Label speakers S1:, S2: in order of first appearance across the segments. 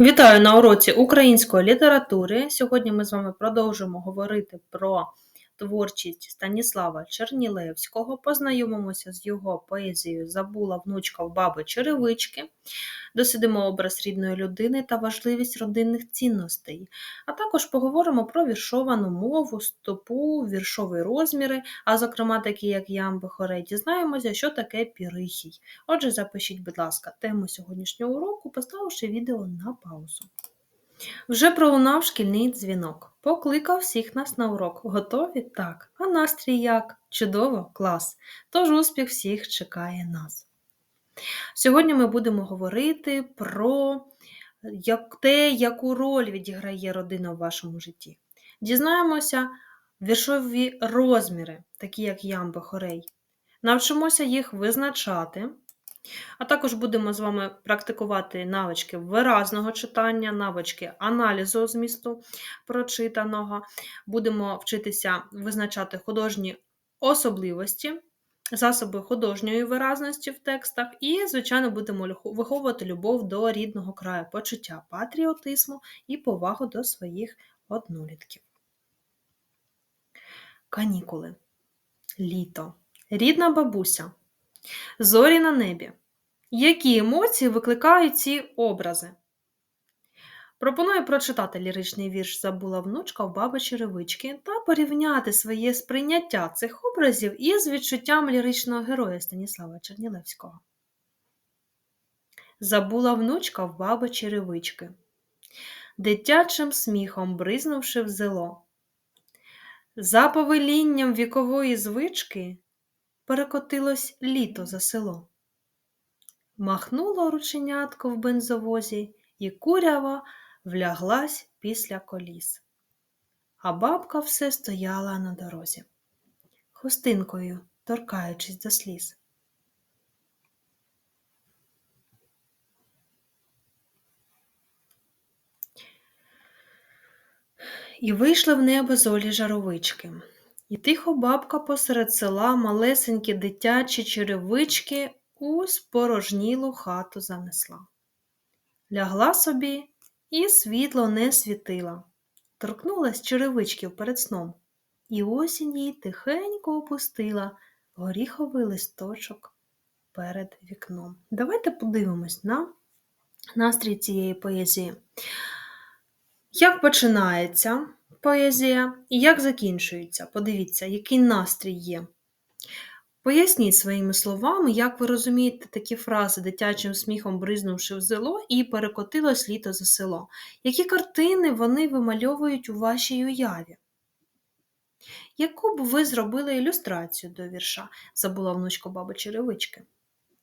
S1: Вітаю на уроці української літератури. Сьогодні ми з вами продовжимо говорити про творчість Станіслава Чернілевського. Познайомимося з його поезією Забула внучка в баби черевички, дослідимо образ рідної людини та важливість родинних цінностей. А також поговоримо про віршовану мову, стопу, віршові розміри, а зокрема такі, як ямби хорей, дізнаємося, що таке пірихій. Отже, запишіть, будь ласка, тему сьогоднішнього уроку, поставивши відео на паузу. Вже пролунав шкільний дзвінок. Покликав всіх нас на урок. Готові? Так. А настрій як? Чудово, клас. Тож успіх всіх чекає нас. Сьогодні ми будемо говорити про як те, яку роль відіграє родина в вашому житті. Дізнаємося віршові розміри, такі як ямби хорей. Навчимося їх визначати. А також будемо з вами практикувати навички виразного читання, навички аналізу змісту прочитаного. Будемо вчитися визначати художні особливості, засоби художньої виразності в текстах, і, звичайно, будемо виховувати любов до рідного краю, почуття патріотизму і повагу до своїх однолітків. Канікули. Літо. Рідна бабуся. Зорі на небі. Які емоції викликають ці образи? Пропоную прочитати ліричний вірш Забула внучка в баби черевички та порівняти своє сприйняття цих образів із відчуттям ліричного героя Станіслава Чернілевського. Забула внучка в баби черевички, дитячим сміхом бризнувши в зело. За повелінням вікової звички перекотилось літо за село. Махнуло рученятко в бензовозі, і курява вляглась після коліс. А бабка все стояла на дорозі, хустинкою торкаючись до сліз. І вийшли в небо золі жаровички. І тихо бабка посеред села малесенькі дитячі черевички у спорожнілу хату занесла. Лягла собі і світло не світила, торкнулась черевичків перед сном, і осінь їй тихенько опустила горіховий листочок перед вікном. Давайте подивимось на настрій цієї поезії. Як починається поезія і як закінчується? Подивіться, який настрій є. Поясніть своїми словами, як ви розумієте такі фрази дитячим сміхом бризнувши в зело і перекотилось літо за село. Які картини вони вимальовують у вашій уяві? Яку б ви зробили ілюстрацію до вірша, забула внучка баби Черевички?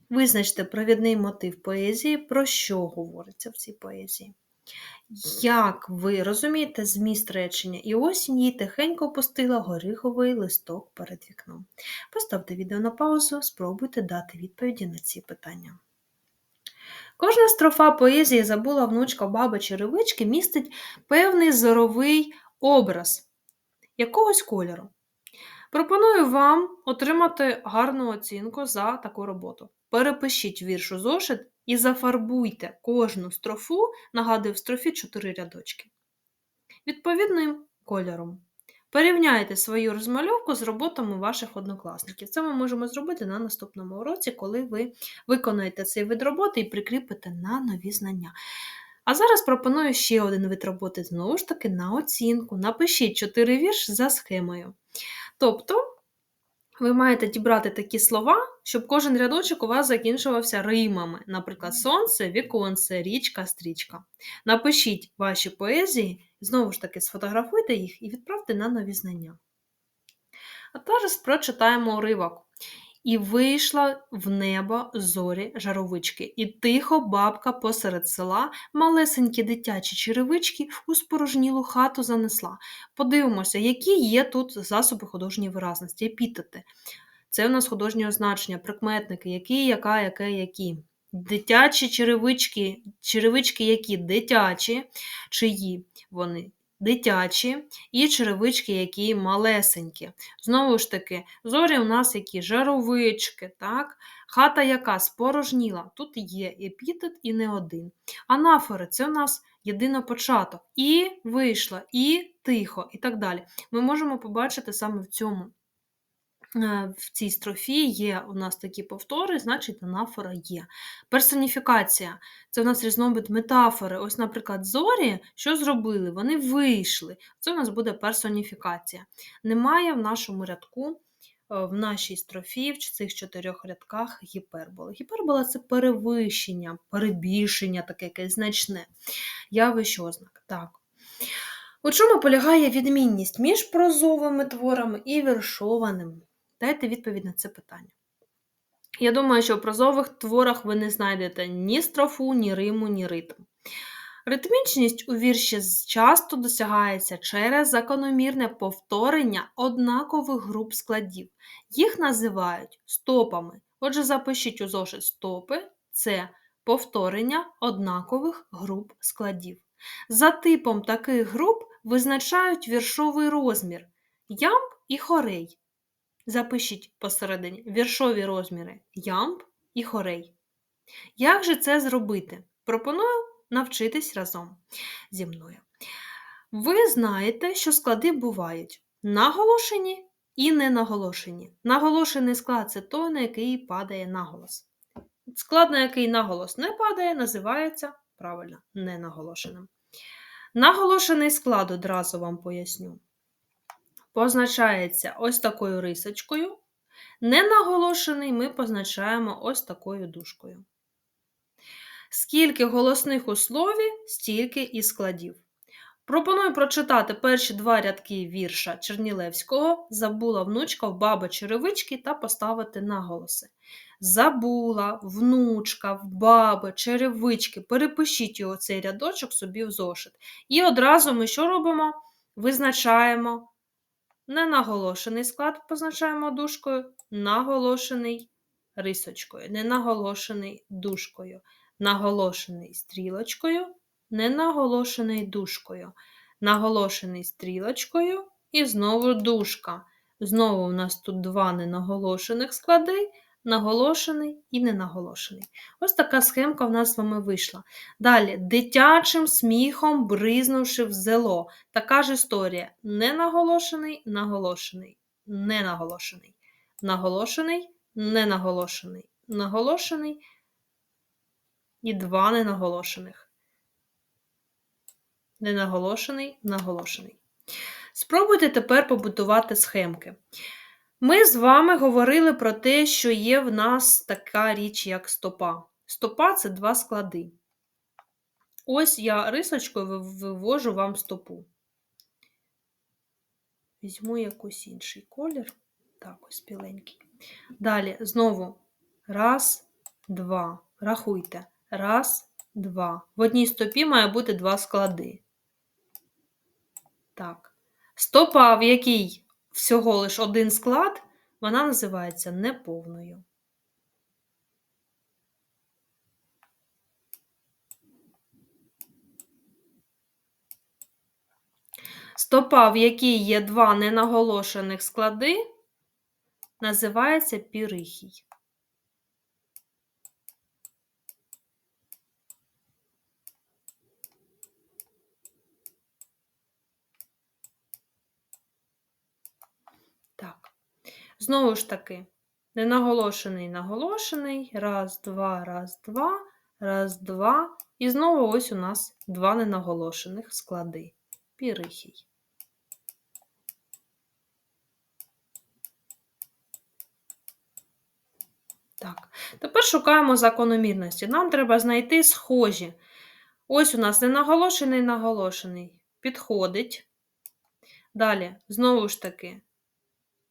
S1: Визначте провідний мотив поезії, про що говориться в цій поезії. Як ви розумієте зміст речення, і осінь їй тихенько опустила гориховий листок перед вікном. Поставте відео на паузу, спробуйте дати відповіді на ці питання. Кожна строфа поезії забула внучка баби черевички містить певний зоровий образ якогось кольору. Пропоную вам отримати гарну оцінку за таку роботу. Перепишіть вірш у зошит і зафарбуйте кожну строфу, нагадую, в строфі 4 рядочки. Відповідним кольором. Порівняйте свою розмальовку з роботами ваших однокласників. Це ми можемо зробити на наступному уроці, коли ви виконаєте цей вид роботи і прикріпите на нові знання. А зараз пропоную ще один вид роботи, знову ж таки, на оцінку. Напишіть 4 вірш за схемою. Тобто, ви маєте дібрати такі слова, щоб кожен рядочок у вас закінчувався римами. Наприклад, сонце, віконце, річка, стрічка. Напишіть ваші поезії, знову ж таки, сфотографуйте їх і відправте на нові знання. А зараз прочитаємо уривок. І вийшла в небо зорі жаровички, і тихо бабка посеред села малесенькі дитячі черевички у спорожнілу хату занесла. Подивимося, які є тут засоби художньої виразності, епітети. Це у нас художнє означення, прикметники, які, яка, яке, які. Дитячі черевички, черевички які дитячі, чиї вони дитячі і черевички, які малесенькі. Знову ж таки, зорі у нас які жаровички, так? хата яка спорожніла. Тут є епітет і не один. Анафори це у нас єдинопочаток. І вийшла, і тихо, і так далі. Ми можемо побачити саме в цьому. Е, в цій строфі є у нас такі повтори, значить анафора є. Персоніфікація це у нас різновид метафори. Ось, наприклад, зорі, що зробили? Вони вийшли. Це у нас буде персоніфікація. Немає в нашому рядку, е, в нашій строфі, в цих чотирьох рядках гіперболи. Гіпербола це перевищення, перебільшення, таке якесь значне явище ознак. Так. У чому полягає відмінність між прозовими творами і віршованими? Дайте відповідь на це питання. Я думаю, що в прозових творах ви не знайдете ні строфу, ні риму, ні ритм. Ритмічність у вірші часто досягається через закономірне повторення однакових груп складів. Їх називають стопами. Отже, запишіть у зошит стопи це повторення однакових груп складів. За типом таких груп визначають віршовий розмір ямб і хорей. Запишіть посередині віршові розміри ямб і хорей. Як же це зробити? Пропоную навчитись разом зі мною. Ви знаєте, що склади бувають наголошені і ненаголошені. Наголошений склад це той, на який падає наголос. Склад, на який наголос не падає, називається правильно ненаголошеним. Наголошений склад одразу вам поясню позначається ось такою рисочкою. Ненаголошений ми позначаємо ось такою дужкою. Скільки голосних у слові, стільки і складів. Пропоную прочитати перші два рядки вірша Чернілевського Забула внучка в баби черевички та поставити наголоси. Забула, внучка, в баби, черевички. Перепишіть його цей рядочок собі в зошит. І одразу ми що робимо? Визначаємо Ненаголошений склад позначаємо дужкою, наголошений рисочкою, ненаголошений дужкою, наголошений стрілочкою, ненаголошений дужкою, наголошений стрілочкою і знову дужка. Знову у нас тут два ненаголошених склади наголошений і ненаголошений. Ось така схемка в нас з вами вийшла. Далі, дитячим сміхом бризнувши в зело. Така ж історія. Ненаголошений, наголошений, ненаголошений, наголошений, ненаголошений, наголошений і два ненаголошених. Ненаголошений, наголошений. Спробуйте тепер побудувати схемки. Ми з вами говорили про те, що є в нас така річ, як стопа. Стопа це два склади. Ось я рисочкою вивожу вам стопу. Візьму якийсь інший колір. Так, ось біленький. Далі, знову раз, два. Рахуйте. Раз, два. В одній стопі має бути два склади. Так. Стопа, в якій всього лиш один склад, вона називається неповною. Стопа, в якій є два ненаголошених склади, називається пірихій. Знову ж таки, ненаголошений, наголошений. Раз, два, раз, два, раз, два. І знову ось у нас два ненаголошених склади. Пірихій. Так, тепер шукаємо закономірності. Нам треба знайти схожі. Ось у нас ненаголошений, наголошений. Підходить. Далі, знову ж таки,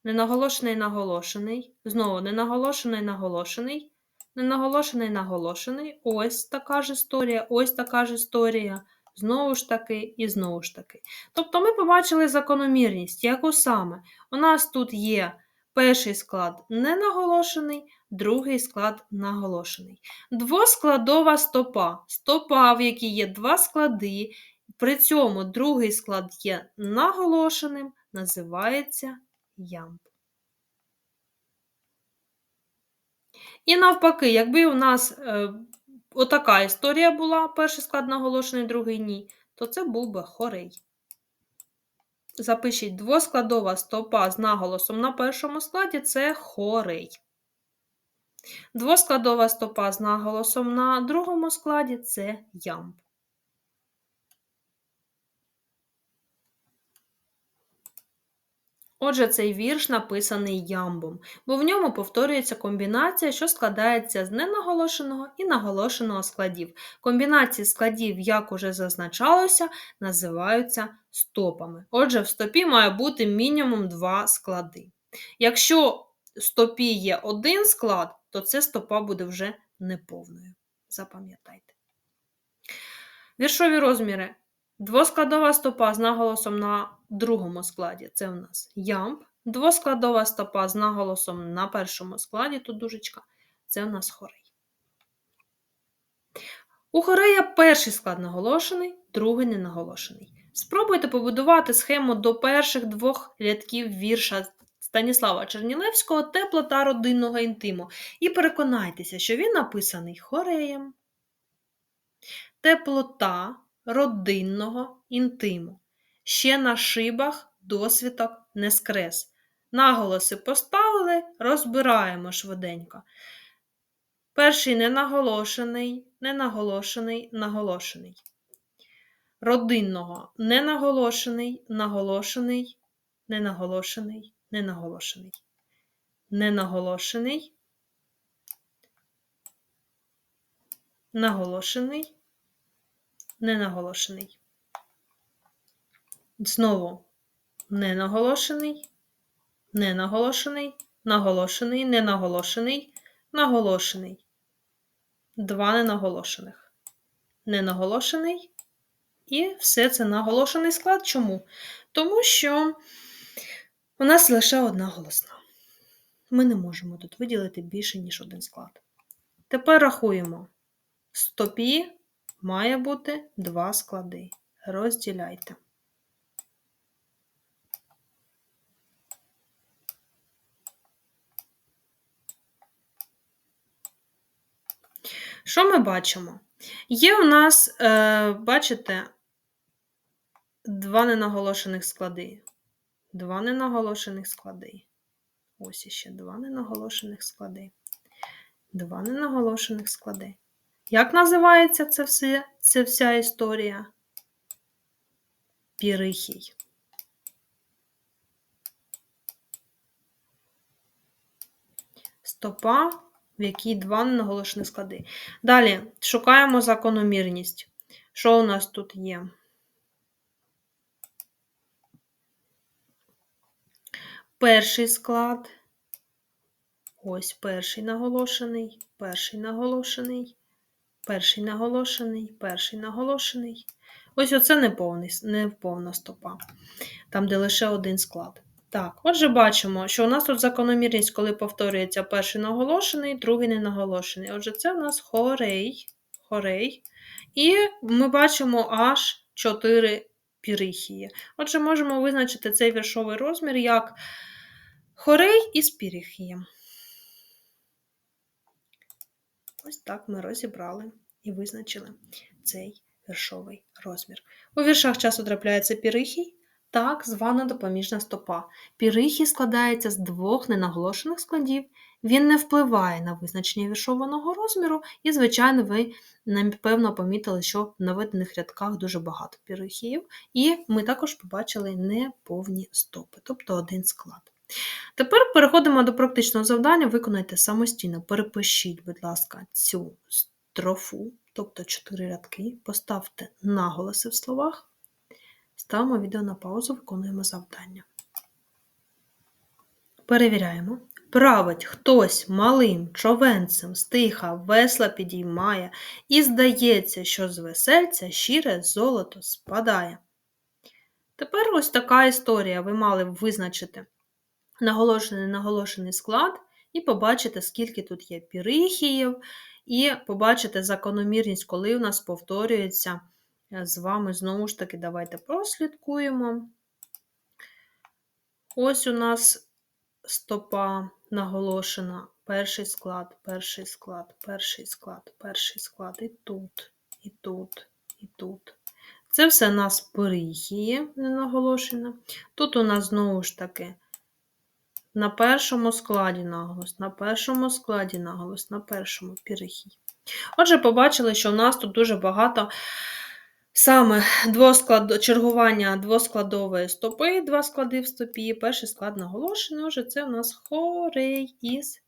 S1: ненаголошений наголошений, знову ненаголошений наголошений, ненаголошений наголошений. Ось така ж історія, ось така ж історія. Знову ж таки і знову ж таки. Тобто ми побачили закономірність, яку саме. У нас тут є перший склад ненаголошений, другий склад наголошений. Двоскладова стопа. Стопа, в якій є два склади, при цьому другий склад є наголошеним, називається ямб. І навпаки, якби у нас е, отака історія була, перший склад наголошений, другий ні, то це був би хорей. Запишіть двоскладова стопа з наголосом на першому складі це хорей. Двоскладова стопа з наголосом на другому складі це ямб. Отже, цей вірш написаний ямбом, бо в ньому повторюється комбінація, що складається з ненаголошеного і наголошеного складів. Комбінації складів, як уже зазначалося, називаються стопами. Отже, в стопі має бути мінімум два склади. Якщо в стопі є один склад, то це стопа буде вже неповною. Запам'ятайте. Віршові розміри. Двоскладова стопа з наголосом на другому складі це у нас ямб. Двоскладова стопа з наголосом на першому складі, тут дужечка, це у нас хорей. У хорея перший склад наголошений, другий не наголошений. Спробуйте побудувати схему до перших двох рядків вірша Станіслава Чернілевського теплота родинного інтиму і переконайтеся, що він написаний хореєм. Теплота родинного інтиму. Ще на шибах досвідок не скрес. Наголоси поставили, розбираємо швиденько. Перший ненаголошений, ненаголошений, наголошений. Родинного ненаголошений, наголошений, ненаголошений, ненаголошений. Ненаголошений, наголошений, ненаголошений. Знову ненаголошений, ненаголошений, наголошений, ненаголошений, наголошений. Два ненаголошених. Ненаголошений. І все це наголошений склад. Чому? Тому що у нас лише одна голосна. Ми не можемо тут виділити більше, ніж один склад. Тепер рахуємо. Стопі має бути два склади. Розділяйте. Що ми бачимо? Є у нас, е, бачите, два ненаголошених склади. Два ненаголошених склади. Ось іще два ненаголошених склади. Два ненаголошених склади. Як називається це все, це вся історія? Пірихій. Стопа, в якій два ненаголошені склади. Далі шукаємо закономірність. Що у нас тут є? Перший склад. Ось перший наголошений, перший наголошений, перший наголошений, перший наголошений. Ось оце неповний, неповна стопа, там, де лише один склад. Так, отже, бачимо, що у нас тут закономірність, коли повторюється перший наголошений, другий не наголошений. Отже, це у нас хорей. хорей. І ми бачимо аж 4 пірихії. Отже, можемо визначити цей віршовий розмір як хорей із пірихієм. Ось так ми розібрали і визначили цей віршовий розмір. У віршах часу трапляється пірихій, так звана допоміжна стопа. Пірихій складається з двох ненаголошених складів, він не впливає на визначення віршованого розміру, і, звичайно, ви, напевно, помітили, що в наведених рядках дуже багато пірихіїв, і ми також побачили неповні стопи, тобто один склад. Тепер переходимо до практичного завдання. Виконайте самостійно, перепишіть, будь ласка, цю строфу, тобто 4 рядки, поставте наголоси в словах, ставимо відео на паузу, виконуємо завдання. Перевіряємо. Править хтось малим човенцем стиха весла підіймає, і здається, що з весельця щире золото спадає. Тепер ось така історія ви мали б визначити наголошений наголошений склад, і побачите, скільки тут є пірихіїв, і побачите закономірність, коли у нас повторюється е, з вами знову ж таки давайте прослідкуємо. Ось у нас стопа наголошена. Перший склад, перший склад, перший склад, перший склад. І тут, і тут, і тут. Це все у нас перихіє, не наголошено. Тут у нас знову ж таки на першому складі наголос, на першому складі наголос, на першому пірихій. Отже, побачили, що у нас тут дуже багато саме двосклад... чергування двоскладової стопи, два склади в стопі, перший склад наголошений, отже, це у нас хорей із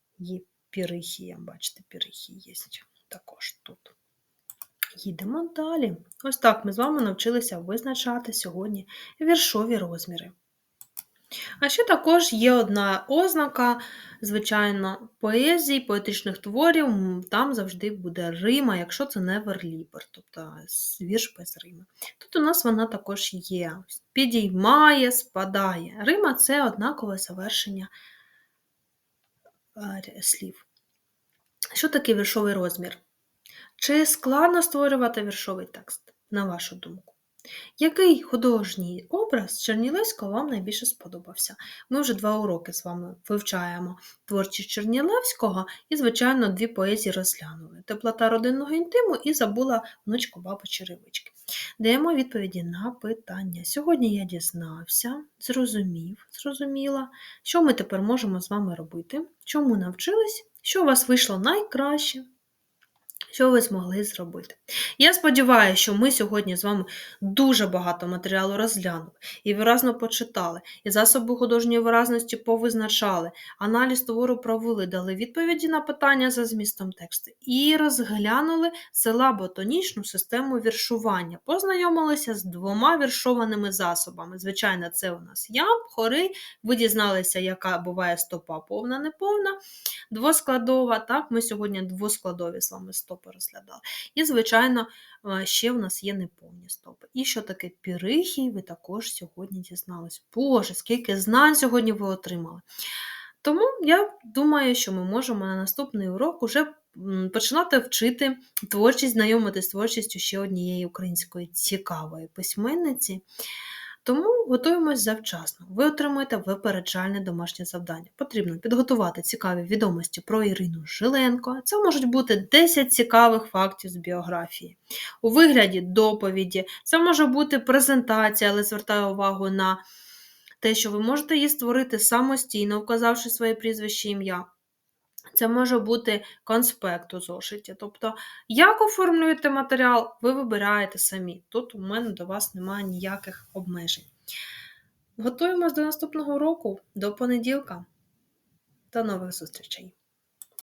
S1: пірихієм. Бачите, пірихій є також тут. Їдемо далі. Ось так ми з вами навчилися визначати сьогодні віршові розміри. А ще також є одна ознака, звичайно, поезії, поетичних творів, там завжди буде Рима, якщо це не верлібер, тобто вірш без Рима. Тут у нас вона також є. Підіймає, спадає. Рима це однакове завершення слів. Що таке віршовий розмір? Чи складно створювати віршовий текст, на вашу думку? Який художній образ Чернілевського вам найбільше сподобався? Ми вже два уроки з вами вивчаємо творчість Чернілевського і, звичайно, дві поезії розглянули: Теплота родинного інтиму і забула внучку бабу Черевички. Даємо відповіді на питання. Сьогодні я дізнався, зрозумів, зрозуміла, що ми тепер можемо з вами робити, чому навчились, що у вас вийшло найкраще що ви змогли зробити. Я сподіваюся, що ми сьогодні з вами дуже багато матеріалу розглянули і виразно почитали, і засоби художньої виразності повизначали, аналіз твору провели, дали відповіді на питання за змістом тексту і розглянули селаботонічну систему віршування, познайомилися з двома віршованими засобами. Звичайно, це у нас ям, хори, ви дізналися, яка буває стопа повна, неповна, двоскладова. Так, ми сьогодні двоскладові з вами стопи порозглядали. І, звичайно, е, ще в нас є неповні стопи. І що таке пірихій, ви також сьогодні дізналися. Боже, скільки знань сьогодні ви отримали. Тому я думаю, що ми можемо на наступний урок уже починати вчити творчість, знайомитися з творчістю ще однієї української цікавої письменниці. Тому готуємось завчасно. Ви отримуєте випереджальне домашнє завдання. Потрібно підготувати цікаві відомості про Ірину Жиленко. Це можуть бути 10 цікавих фактів з біографії. У вигляді доповіді, це може бути презентація, але звертаю увагу на те, що ви можете її створити самостійно, вказавши своє прізвище ім'я. Це може бути конспект у зошиті. Тобто, як оформлюєте матеріал, ви вибираєте самі. Тут у мене до вас немає ніяких обмежень. Готуємось до наступного року, до понеділка. До нових зустрічей!